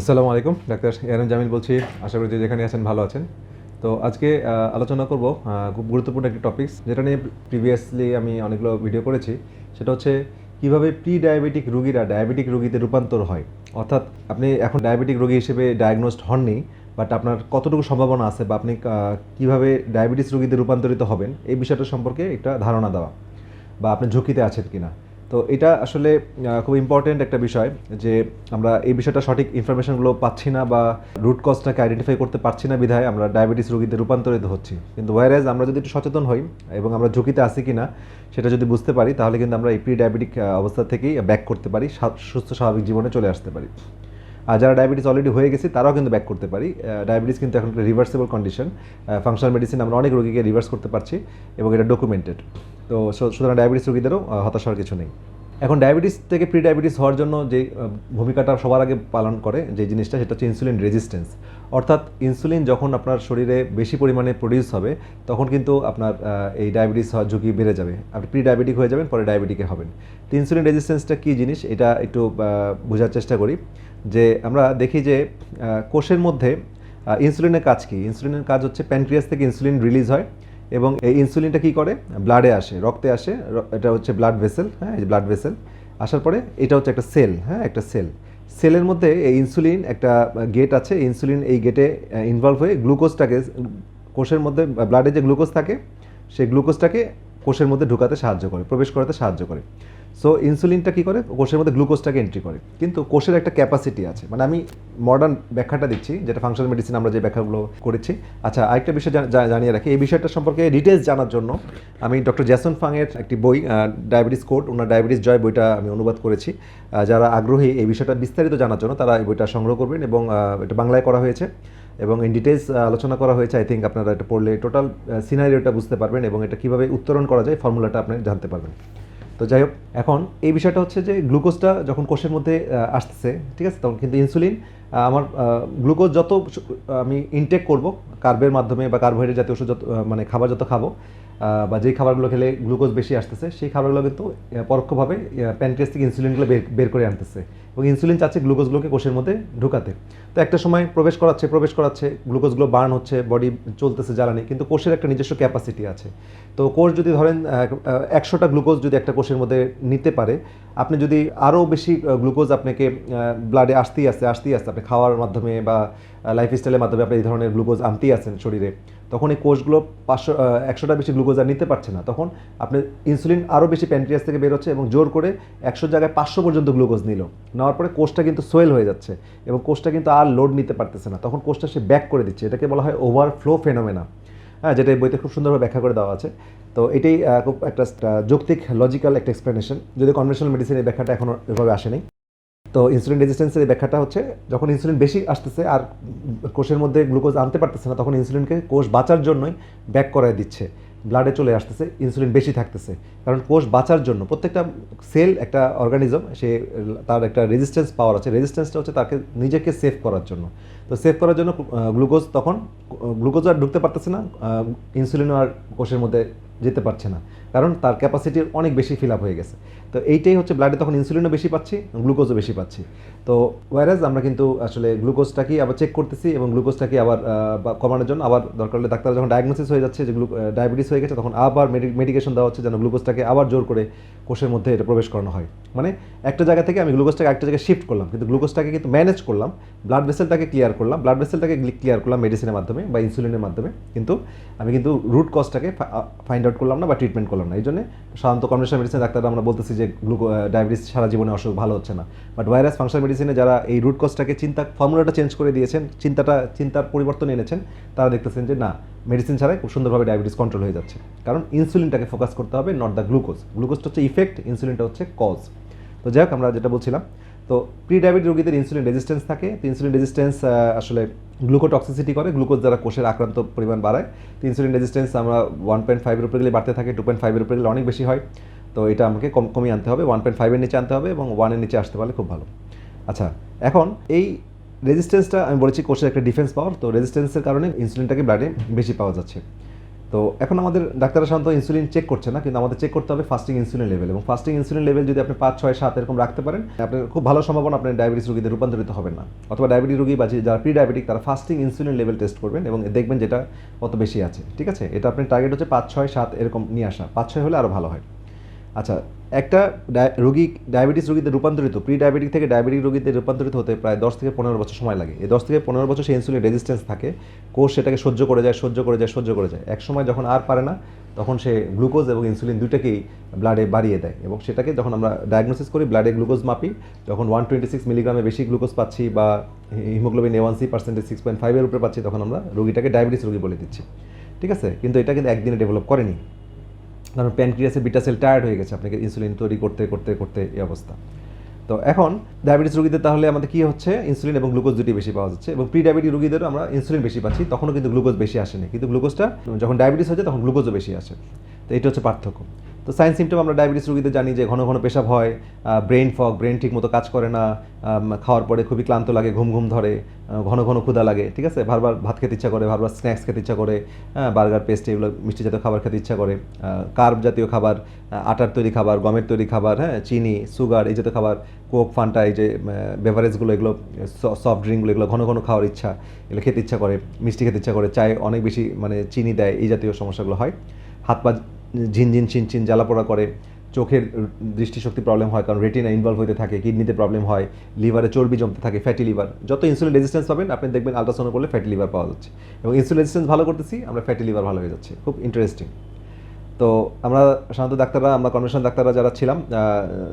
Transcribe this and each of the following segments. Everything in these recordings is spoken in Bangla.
আসসালামু আলাইকুম, ডাক্তার এরম জামিল বলছি। আশা করি যে যেখানে আছেন ভালো আছেন। তো আজকে আলোচনা করব খুব গুরুত্বপূর্ণ একটি টপিকস যেটা নিয়ে প্রিভিয়াসলি আমি অনেকগুলো ভিডিও করেছি। সেটা হচ্ছে, কীভাবে প্রি ডায়াবেটিক রুগীরা ডায়াবেটিক রোগীতে রূপান্তর হয়। অর্থাৎ, আপনি এখন ডায়াবেটিক রোগী হিসেবে ডায়াগনোসড হননি বাট আপনার কতটুকু সম্ভাবনা আছে বা আপনি কীভাবে ডায়াবেটিস রোগীতে রূপান্তরিত হবেন, এই বিষয়টা সম্পর্কে একটা ধারণা দেওয়া। বা আপনি ঝুঁকিতে আছেন কিনা। তো এটা আসলে খুব ইম্পর্টেন্ট একটা বিষয় যে আমরা এই বিষয়টা সঠিক ইনফরমেশনগুলো পাচ্ছি না বা রুট কজটাকে আইডেন্টিফাই করতে পারছি না বিধায় আমরা ডায়াবেটিস রোগীতে রূপান্তরিত হচ্ছি। কিন্তু ওয়ারেজ আমরা যদি একটু সচেতন হই এবং আমরা ঝুঁকিতে আসি কি না সেটা যদি বুঝতে পারি, তাহলে কিন্তু আমরা এই প্রি ডায়াবেটিক অবস্থা থেকেই ব্যাক করতে পারি সুস্থ স্বাভাবিক জীবনে চলে আসতে পারি। আর যারা ডায়াবেটিস অলরেডি হয়ে গেছে, তারাও কিন্তু ব্যাক করতে পারি। ডায়াবেটিস কিন্তু এখন একটা রিভার্সেবল কন্ডিশন ফাংশনাল মেডিসিন আমরা অনেক রোগীকে রিভার্স করতে পারছি এবং এটা ডকুমেন্টেড তো সুতরাং ডায়াবেটিস রোগীদেরও হতাশার কিছু নেই। এখন ডায়াবেটিস থেকে প্রি ডায়াবেটিস হওয়ার জন্য যে ভূমিকাটা সবার আগে পালন করে, যে জিনিসটা, সেটা হচ্ছে ইনসুলিন রেজিস্ট্যান্স অর্থাৎ ইনসুলিন যখন আপনার শরীরে বেশি পরিমাণে প্রডিউস হবে, তখন কিন্তু আপনার এই ডায়াবেটিস হওয়ার ঝুঁকি বেড়ে যাবে। আপনি প্রি ডায়াবেটিক হয়ে যাবেন, পরে ডায়াবেটিকে হবেন। তো ইনসুলিন রেজিস্ট্যান্সটা কী জিনিস? এটা একটু বোঝার চেষ্টা করি। যে আমরা দেখি যে কোষের মধ্যে ইনসুলিনের কাজ কী? ইনসুলিনের কাজ হচ্ছে প্যানক্রিয়াস থেকে ইনসুলিন রিলিজ হয়। এবং এই ইনসুলিনটা কী করে? ব্লাডে আসে, রক্তে আসে এটা হচ্ছে ব্লাড ভেসেল হ্যাঁ এই ব্লাড ভেসেল আসার পরে এটা হচ্ছে একটা সেল হ্যাঁ একটা সেল সেলের মধ্যে এই ইনসুলিন একটা গেট আছে ইনসুলিন এই গেটে ইনভলভ হয়ে গ্লুকোজটাকে কোষের মধ্যে ব্লাডে যে গ্লুকোজ থাকে, সেই গ্লুকোজটাকে কোষের মধ্যে ঢুকাতে সাহায্য করে, প্রবেশ করাতে সাহায্য করে। সো ইনসুলিনটা কী করে? কোষের মধ্যে গ্লুকোজটাকে এন্ট্রি করে। কিন্তু কোষের একটা ক্যাপাসিটি আছে। মানে আমি মডার্ন ব্যাখ্যাটা দিচ্ছি, যেটা ফাংশনাল মেডিসিন আমরা যে ব্যাখ্যাগুলো করেছি। আচ্ছা আরেকটা বিষয় জান- জানিয়ে রাখি। এই বিষয়টা সম্পর্কে ডিটেলস জানার জন্য আমি ডক্টর জ্যাসন ফাংয়ের একটি বই ডায়াবেটিস কোড ওনার ডায়াবেটিস জয় বইটা আমি অনুবাদ করেছি। যারা আগ্রহী এই বিষয়টা বিস্তারিত জানার জন্য তারা এই বইটা সংগ্রহ করবেন এবং এটা বাংলায় করা হয়েছে। এবং ইন ডিটেলস আলোচনা করা হয়েছে আই থিঙ্ক আপনারা এটা পড়লে টোটাল সিনারিওটা বুঝতে পারবেন এবং এটা কীভাবে উত্তরণ করা যায় ফর্মুলাটা আপনি জানতে পারবেন। তো যাই হোক, এখন এই বিষয়টা হচ্ছে যে গ্লুকোজটা যখন কোষের মধ্যে আসতেছে, ঠিক আছে, তখন কিন্তু ইনসুলিন আমার গ্লুকোজ যত আমি ইনটেক করব, কার্বের মাধ্যমে বা কার্বোহাইড্রেট জাতীয় ওষুধ যত মানে খাবার যত খাব বা যেই খাবারগুলো খেলে গ্লুকোজ বেশি আসতেছে, সেই খাবারগুলো কিন্তু পরোক্ষভাবে প্যানক্রিয়াস থেকে ইনসুলিনগুলো বের বের করে আনতেছে। এবং ইনসুলিন চাচ্ছে গ্লুকোজগুলোকে কোষের মধ্যে ঢুকাতে। তো একটা সময় প্রবেশ করাচ্ছে প্রবেশ করাচ্ছে, গ্লুকোজগুলো বার্ন হচ্ছে বডি চলতেছে জ্বালানি, কিন্তু কোষের একটা নিজস্ব ক্যাপাসিটি আছে। তো কোষ যদি ধরেন একশোটা গ্লুকোজ যদি একটা কোষের মধ্যে নিতে পারে আপনি যদি আরও বেশি গ্লুকোজ আপনাকে ব্লাডে আসতেই আসতে আসতেই আসতে আপনি খাওয়ার মাধ্যমে বা লাইফস্টাইলের মাধ্যমে আপনি এই ধরনের গ্লুকোজ আনতেই আছেন শরীরে, তখন এই কোষগুলো পাঁচশো একশোটা বেশি গ্লুকোজ আর নিতে পারছে না। তখন আপনি ইনসুলিন আরও বেশি প্যান্ট্রিয়াস থেকে বেরোচ্ছে এবং জোর করে একশো জায়গায় পাঁচশো পর্যন্ত গ্লুকোজ নিল। নেওয়ার পরে কোষটা কিন্তু সোয়েল হয়ে যাচ্ছে এবং কোষটা কিন্তু আর লোড নিতে পারতেছে না। তখন কোষটা সে ব্যাক করে দিচ্ছে। এটাকে বলা হয় ওভারফ্লো ফেনোমেনা হ্যাঁ যেটা এই বইতে খুব সুন্দরভাবে ব্যাখ্যা করে দেওয়া আছে। তো এটাই খুব একটা যৌক্তিক লজিক্যাল একটা এক্সপ্লেনেশন যদি কনভেনশনাল মেডিসিনের ব্যাখ্যাটা এখনও এভাবে আসেনি। তো ইনসুলিন রেজিস্ট্যান্সের ব্যাখ্যাটা হচ্ছে, যখন ইনসুলিন বেশি আসতেছে আর কোষের মধ্যে গ্লুকোজ আনতে পারতেছে না, তখন ইনসুলিনকে কোষ বাঁচার জন্যই ব্যাক করায় দিচ্ছে। ব্লাডে চলে আসতেছে ইনসুলিন বেশি থাকতেছে। কারণ কোষ বাঁচার জন্য প্রত্যেকটা সেল একটা অর্গানিজম সে, তার একটা রেজিস্ট্যান্স পাওয়ার আছে। রেজিস্ট্যান্সটা হচ্ছে তাকে, নিজেকে সেভ করার জন্য। তো সেভ করার জন্য গ্লুকোজ তখন গ্লুকোজ আর ঢুকতে পারতেছে না ইনসুলিনও আর কোষের মধ্যে যেতে পারছে না। কারণ তার ক্যাপাসিটির অনেক বেশি ফিল আপ হয়ে গেছে। তো এইটাই হচ্ছে ব্লাডে তখন ইনসুলিনও বেশি পাচ্ছি গ্লুকোজও বেশি পাচ্ছি। তো ওয়ারাজ আমরা কিন্তু আসলে গ্লুকোজটাকেই আবার চেক করতেছি এবং গ্লুকোজটাকে আবার কমানোর জন্য আবার দরকার হলে ডাক্তার যখন ডায়াগনোসিস হয়ে যাচ্ছে যে ডায়াবেটিস হয়ে গেছে, তখন আবার মেডিকেশন দেওয়া হচ্ছে যেন গ্লুকোজটাকে আবার জোর করে কোষের মধ্যে এটা প্রবেশ করানো হয়। মানে একটা জায়গা থেকে আমি গ্লুকোজটাকে একটা জায়গায় শিফট করলাম, কিন্তু গ্লুকোজটাকে কিন্তু ম্যানেজ করলাম ব্লাড ভেসেলটাকে ক্লিয়ার করলাম ব্লাড ভেসেলটাকে ক্লিয়ার করলাম মেডিসিনের মাধ্যমে বা ইনসুলিনের মাধ্যমে। কিন্তু আমি কিন্তু রুট কজটাকে ফাইন্ড করলাম না বা ট্রিটমেন্ট করলাম না। এই জন্য সাধারণত কনভেনশনাল মেডিসিন ডাক্তাররা আমরা বলতেছি যে গ্লুকো ডায়াবেটিস সারা জীবনে অসুখ ভালো হচ্ছে না। বাট ভাইরাস ফাংশনাল মেডিসিনে যারা এই রুট কজটাকে চিন্তা ফর্মুলাটা চেঞ্জ করে দিয়েছেন, চিন্তাটা, চিন্তার পরিবর্তন এনেছেন, তারা দেখতেছেন যে না মেডিসিন ছাড়াই খুব সুন্দরভাবে ডায়াবেটিস কন্ট্রোল হয়ে যাচ্ছে। কারণ ইনসুলিনটাকে ফোকাস করতে হবে নট দ্য গ্লুকোজ গ্লুকোজটা হচ্ছে ইফেক্ট ইনসুলিনটা হচ্ছে কজ তো যাই হোক, আমরা যেটা বলছিলাম তো প্রি ডায়াবেটিক রোগীদের ইনসুলিন রেজিস্ট্যান্স থাকে। তো ইনসুলিন রেজিস্ট্যান্স আসলে গ্লুকোটক্সিসিটি করে। গ্লুকোজ দ্বারা কোষের আক্রান্ত পরিমাণ বাড়ায়। তো ইনসুলিন রেজিস্ট্যান্স আমরা ওয়ান পয়েন্ট ফাইভের উপরে গেলে বাড়তে থাকে টু পয়েন্ট ফাইভের উপরে গেলে অনেক বেশি হয়। তো এটা আমাকে কম, কমিয়ে আনতে হবে। ওয়ান পয়েন্ট ফাইভের নিচে আনতে হবে এবং ওয়ানের নিচে আসতে পারলে খুব ভালো। আচ্ছা এখন এই রেজিস্ট্যান্সটা আমি বলেছি কোষের একটা ডিফেন্স পাওয়ার তো রেজিস্ট্যান্সের কারণে ইনসুলিনটাকে ব্লাডে বেশি পাওয়া যাচ্ছে। তো এখন আমাদের ডাক্তাররা সাধারণত ইনসুলিন চেক করছে না, কিন্তু আমাদের চেক করতে হবে ফাস্টিং ইনসুলিন লেভেল এবং ফাস্টিং ইনসুলিন লেভেল যদি আপনি পাঁচ, ছয়, সাত এরকম রাখতে পারেন আপনার খুব ভালো সম্ভাবনা আপনার ডায়াবেটিস রোগীতে রূপান্তরিত হবে না। অথবা ডায়াবেটিস রোগী বা যারা প্রি ডায়াবেটিক তারা ফাস্টিং ইনসুলিন লেভেল টেস্ট করবেন এবং দেখবেন যেটা কত বেশি আছে, ঠিক আছে? এটা আপনার টার্গেট হচ্ছে পাঁচ, ছয়, সাত এরকম নিয়ে আসা, পাঁচ, ছয় হলে আরও ভালো হয়। আচ্ছা একটা রোগী, ডায়াবেটিস রোগীতে রূপান্তরিত প্রি ডায়াবেটিক থেকে ডায়াবেটিক রোগীতে রূপান্তরিত হতে প্রায় দশ থেকে পনেরো বছর সময় লাগে। এই দশ থেকে পনেরো বছর সেই ইনসুলিন রেজিস্ট্যান্স থাকে, কোষ সেটাকে সহ্য করে যায়, সহ্য করে যায়, সহ্য করে যায়। এক সময় যখন আর পারে না, তখন সে গ্লুকোজ এবং ইনসুলিন দুটাকেই ব্লাডে বাড়িয়ে দেয় এবং সেটাকে যখন আমরা ডায়াগনোসিস করি ব্লাডে গ্লুকোজ মাপি, যখন ওয়ান টোয়েন্টি সিক্স মিলিগ্রামে বেশি গ্লুকোজ পাচ্ছি বা haemoglobin A one C percentage six point ফাইভের উপরে পাচ্ছি, তখন আমরা রোগীটাকে ডায়াবেটিস রোগী বলে দিচ্ছি। ঠিক আছে? কিন্তু এটা কিন্তু একদিনে ডেভেলপ করেনি। কারণ প্যানক্রিয়াসে বিটা সেল টায়ার্ড হয়ে গেছে, আপনাকে ইনসুলিন তৈরি করতে করতে করতে এই অবস্থা। তো এখন ডায়াবেটিস রোগীদের তাহলে আমাদের কী হচ্ছে? ইনসুলিন এবং গ্লুকোজ দুটি বেশি পাওয়া যাচ্ছে এবং প্রি ডায়াবেটিস রোগীদেরও আমরা ইনসুলিন বেশি পাচ্ছি, তখনও কিন্তু গ্লুকোজ বেশি আসেনি। কিন্তু গ্লুকোজটা যখন ডায়াবেটিস হচ্ছে তখন গ্লুকোজও বেশি আসে। তো এটা হচ্ছে পার্থক্য। তো সাইন সিমটম আমরা ডায়াবেটিস রোগীদের জানি যে ঘন ঘন পেশাব হয় ব্রেন ফগ ব্রেন ঠিক মতো কাজ করে না খাওয়ার পরে খুবই ক্লান্ত লাগে, ঘুম ঘুম ধরে ঘন ঘন ক্ষুধা লাগে, ঠিক আছে? বারবার ভাত খেতে ইচ্ছা করে, বারবার স্ন্যাক্স খেতে ইচ্ছা করে বার্গার পেস্ট এগুলো মিষ্টি জাতীয় খাবার খেতে ইচ্ছা করে কার্ব জাতীয় খাবার আটার তৈরি খাবার, গমের তৈরি খাবার হ্যাঁ চিনি সুগার এই জাতীয় খাবার কোক ফান্টা এই যে বেভারেজগুলো এগুলো সফট ড্রিঙ্কগুলো এগুলো ঘন ঘন খাওয়ার ইচ্ছা, এগুলো খেতে ইচ্ছা করে, মিষ্টি খেতে ইচ্ছা করে, চায়ে অনেক বেশি মানে চিনি দেয়, এই জাতীয় সমস্যাগুলো হয়। হাত পা ঝিনঝিন চিনচিন জ্বালাপোড়া করে। চোখের দৃষ্টিশক্তি প্রবলেম হয় কারণ রেটিনা ইনভলভ হতে থাকে কিডনিতে প্রবলেম হয় লিভারে চর্বি জমতে থাকে ফ্যাটি লিভার যত ইনসুলিন রেজিস্ট্যান্স পাবেন, আপনি দেখবেন আলট্রাসাউন্ড করলে ফ্যাটি লিভার পাওয়া যাচ্ছে। এবং ইনসুলিন রেজিস্ট্যান্স ভালো করতেছি, আমরা ফ্যাটি লিভার ভালো হয়ে যাচ্ছে। খুব ইন্টারেস্টিং তো আমরা সাধারণত ডাক্তাররা, আমরা কনভেনশন ডাক্তাররা যারা ছিলাম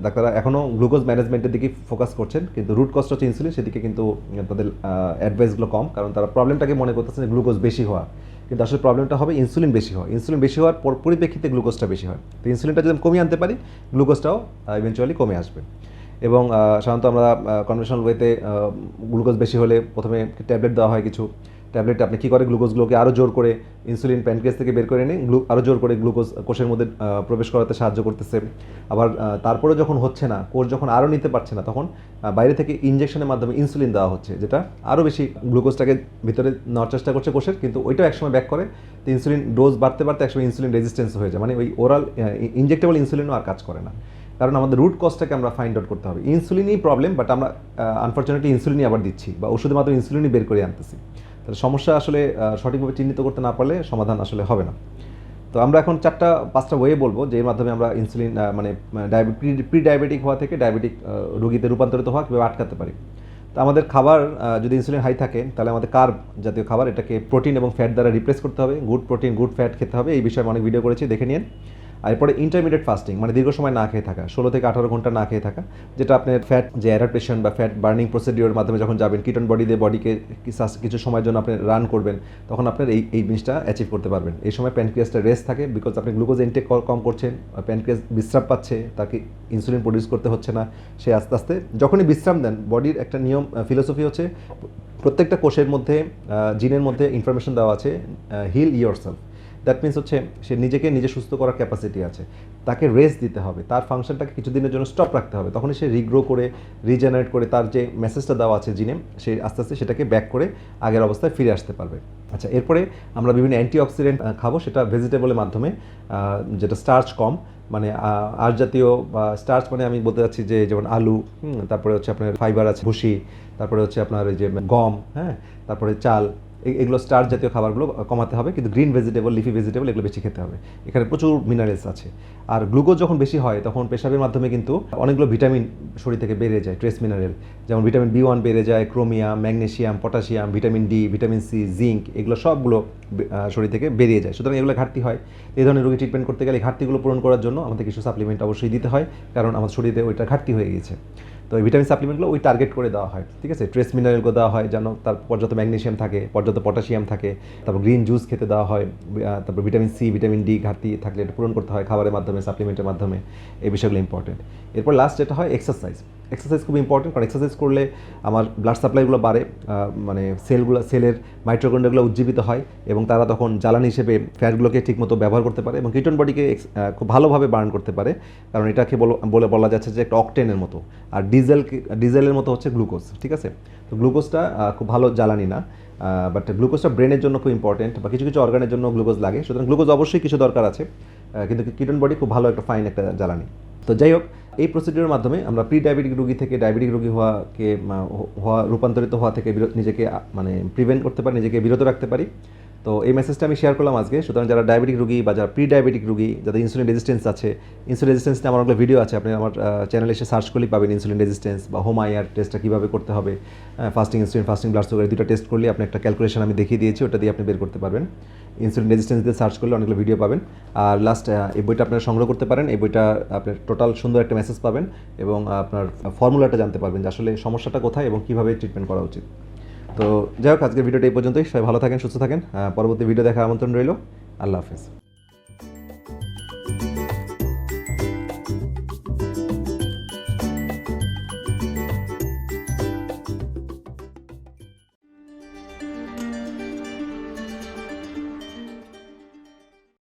ডাক্তাররা এখনও গ্লুকোজ ম্যানেজমেন্টের দিকে ফোকাস করছেন, কিন্তু রুট কস্ট হচ্ছে ইনসুলিন সেদিকে কিন্তু তাদের অ্যাডভাইসগুলো কম, কারণ তারা প্রবলেমটাকে মনে করতেছেন গ্লুকোজ বেশি হওয়া। কিন্তু আসলে প্রবলেমটা হবে ইনসুলিন বেশি হয় ইনসুলিন বেশি হওয়ার পর- পরিপ্রেক্ষিতে গ্লুকোজটা বেশি হয়। তো ইনসুলিনটা যদি কমিয়ে আনতে পারি গ্লুকোজটাও ইভেনচুয়ালি কমে আসবে। এবং সাধারণত আমরা কনভেনশনাল ওয়েতে গ্লুকোজ বেশি হলে প্রথমে ট্যাবলেট দেওয়া হয় কিছু। ট্যাবলেট আপনি কী করে? গ্লুকোজগুলোকে আরও জোর করে ইনসুলিন প্যানক্রিয়াস থেকে বের করে এনে গ্লু আরও জোর করে গ্লুকোজ কোষের মধ্যে প্রবেশ করাতে সাহায্য করতেছে। আবার তারপরে যখন হচ্ছে না, কোষ যখন আরও নিতে পারছে না, তখন বাইরে থেকে ইনজেকশনের মাধ্যমে ইনসুলিন দেওয়া হচ্ছে, যেটা আরও বেশি গ্লুকোজটাকে ভিতরে নেওয়ার চেষ্টা করছে কোষের, কিন্তু ওইটাও একসময় ব্যাক করে। তো ইনসুলিন ডোজ বাড়তে বাড়তে একসময় ইনসুলিন রেজিস্ট্যান্স হয়ে যায়। মানে ওই ওরাল ইনজেক্টেবল ইনসুলিনও আর কাজ করে না। কারণ আমাদের রুট কজটাকে আমরা ফাইন্ড আউট করতে হবে। ইনসুলিনই প্রবলেম বাট আমরা আনফর্চুনেটলি ইনসুলিনই আবার দিচ্ছি, বা ওষুধের মাধ্যমে ইনসুলিনই বের করে আনতেছি। তাহলে সমস্যা আসলে সঠিকভাবে চিহ্নিত করতে না পারলে সমাধান আসলে হবে না। তো আমরা এখন চারটা, পাঁচটা ওয়ে বলব যে মাধ্যমে আমরা ইনসুলিন মানে প্রি ডায়াবেটিক হওয়া থেকে ডায়াবেটিক রোগীতে রূপান্তরিত হওয়া কীভাবে আটকাতে পারি। তো আমাদের খাবার যদি ইনসুলিন হাই থাকে, তাহলে আমাদের কার্ব জাতীয় খাবার, এটাকে প্রোটিন এবং ফ্যাট দ্বারা রিপ্লেস করতে হবে। গুড প্রোটিন গুড ফ্যাট খেতে হবে, এই বিষয়ে অনেক ভিডিও করেছি, দেখে নিন। আর এরপরে ইন্টারমিডিয়েট ফাস্টিং মানে দীর্ঘ সময় না খেয়ে থাকা, ষোলো থেকে আঠারো ঘণ্টা না খেয়ে থাকা, যেটা আপনার ফ্যাট যে অ্যাডাপ্টেশন বা ফ্যাট বার্নিং প্রসিডিওর মাধ্যমে যখন যাবেন কিটন বডি দিয়ে বডিকে কিছু সময়ের জন্য আপনি রান করবেন, তখন আপনার এই এই জিনিসটা অ্যাচিভ করতে পারবেন। এই সময় প্যানক্রিয়াসটা রেস্ট থাকে বিকজ আপনি গ্লুকোজ ইনটেক কম করছেন প্যানক্রিয়াস বিশ্রাম পাচ্ছে, তাকে ইনসুলিন প্রডিউস করতে হচ্ছে না, সে আস্তে আস্তে যখনই বিশ্রাম দেন বডির একটা নিয়ম ফিলোসফি হচ্ছে, প্রত্যেকটা কোষের মধ্যে জিনের মধ্যে ইনফরমেশন দেওয়া আছে heal yourself that means হচ্ছে সে নিজেকে নিজে সুস্থ করার ক্যাপাসিটি আছে। তাকে রেস্ট দিতে হবে। তার ফাংশনটাকে কিছুদিনের জন্য স্টপ রাখতে হবে। তখনই সে রিগ্রো করে রিজেনারেট করে তার যে মেসেজটা দেওয়া আছে জিনে সে আস্তে আস্তে সেটাকে ব্যাক করে আগের অবস্থায় ফিরে আসতে পারবে। আচ্ছা এরপরে আমরা বিভিন্ন অ্যান্টিঅক্সিডেন্ট খাব। সেটা ভেজিটেবলের মাধ্যমে যেটা স্টার্চ কম। মানে আর জাতীয়, বা স্টার্চ মানে আমি বলতে চাচ্ছি যে যেমন আলু তারপরে হচ্ছে আপনার ফাইবার আছে, ভুসি, তারপরে হচ্ছে আপনার ওই যে গম হ্যাঁ তারপরে চাল এগুলো স্টার জাতীয় খাবারগুলো কমাতে হবে, কিন্তু গ্রিন ভেজিটেবল, লিফি ভেজিটেবল এগুলো বেশি খেতে হবে। এখানে প্রচুর মিনারেলস আছে। আর গ্লুকোজ যখন বেশি হয়, তখন পেশাবের মাধ্যমে কিন্তু অনেকগুলো ভিটামিন শরীর থেকে বেড়ে যায় ট্রেস মিনারেল যেমন ভিটামিন বি ওয়ান বেড়ে যায় chromium magnesium potassium vitamin D vitamin C zinc এগুলো সবগুলো শরীর থেকে বেরিয়ে যায়। সুতরাং এগুলো ঘাটতি হয়। এই ধরনের রোগী ট্রিটমেন্ট করতে গেলে ঘাটতিগুলো পূরণ করার জন্য আমাদের কিছু সাপ্লিমেন্ট অবশ্যই দিতে হয়, কারণ আমাদের শরীরে ওইটা ঘাটতি হয়ে গিয়েছে তো এই ভিটামিন সাপ্লিমেন্টগুলো ওই টার্গেট করে দেওয়া হয়, ঠিক আছে? ট্রেস মিনারেলগুলো দেওয়া হয়, যেন তার পর্যাপ্ত ম্যাগনেশিয়াম থাকে, পর্যাপ্ত পটাশিয়াম থাকে, তারপর গ্রিন জুস খেতে দেওয়া হয় তারপর ভিটামিন সি ভিটামিন ডি ঘাটতি থাকলে এটা পূরণ করতে হয় খাবারের মাধ্যমে সাপ্লিমেন্টের মাধ্যমে, এই বিষয়গুলো ইম্পর্টেন্ট এরপর লাস্ট যেটা হয় এক্সারসাইজ এক্সারসাইজ খুব ইম্পর্টেন্ট কারণ এক্সারসাইজ করলে আমার ব্লাড সাপ্লাইগুলো বাড়ে মানে সেলগুলো সেলের মাইট্রোকন্ড্রিয়াগুলো উজ্জীবিত হয় এবং তারা তখন জ্বালানি হিসেবে ফ্যাটগুলোকে ঠিকমতো ব্যবহার করতে পারে এবং কিটন বডিকে খুব ভালোভাবে বার্ন করতে পারে। কারণ এটাকে বলে, বলা যাচ্ছে যে একটা অকটেনের মতো। আর ডিজেল ডিজেলের মতো হচ্ছে গ্লুকোজ ঠিক আছে? তো গ্লুকোজটা খুব ভালো জ্বালানি না বাট গ্লুকোজটা ব্রেনের জন্য খুব ইম্পর্টেন্ট বা কিছু কিছু অর্গানের জন্য গ্লুকোজ লাগে। সুতরাং গ্লুকোজ অবশ্যই কিছু দরকার আছে কিন্তু কিটন বডি খুব ভালো একটা ফাইন একটা জ্বালানি। তো যাই হোক এই প্রসিডিওর মাধ্যমে আমরা প্রি ডায়াবেটিক রোগী থেকে ডায়াবেটিক রোগী হওয়াকে হওয়া, রূপান্তরিত হওয়া থেকে নিজেকে মানে প্রিভেন্ট করতে পারি, নিজেকে বিরত রাখতে পারি। তো এই মেসেজটা আমি শেয়ার করলাম আজকে। সুতরাং যারা ডায়াবেটিক রুগী বা যারা প্রি ডায়াবেটিক রোগী, যাদের ইনসুলিন রেজিস্ট্যান্স আছে ইনসুলিন রেজিস্ট্যান্স নিয়ে আমার অনেকগুলো ভিডিও আছে। আপনি আমার চ্যানেলে এসে সার্চ করলেই পাবেন ইনসুলিন রেজিস্ট্যান্স বা হোম আইআর টেস্টটা কীভাবে করতে হবে। Fasting insulin fasting blood sugar দুটো টেস্ট করলে আপনি একটা ক্যালকুলেশন আমি দেখিয়ে দিয়েছি, ওটা দিয়ে আপনি বের করতে পারবেন। ইনসুলিন রেজিস্ট্যান্স দিয়ে সার্চ করলে অনেকগুলো ভিডিও পাবেন। আর লাস্ট এই বইটা আপনারা সংগ্রহ করতে পারেন। এই বইটা আপনার টোটাল সুন্দর একটা মেসেজ পাবেন এবং আপনার ফর্মুলাটা জানতে পারবেন যে আসলে সমস্যাটা কোথায় এবং কীভাবে ট্রিটমেন্ট করা উচিত। তো যাই হোক, আজকের ভিডিওটা এই পর্যন্তই। সবাই ভালো থাকেন, সুস্থ থাকেন। পরবর্তী ভিডিও দেখার আমন্ত্রণ রইল। আল্লাহ হাফেজ।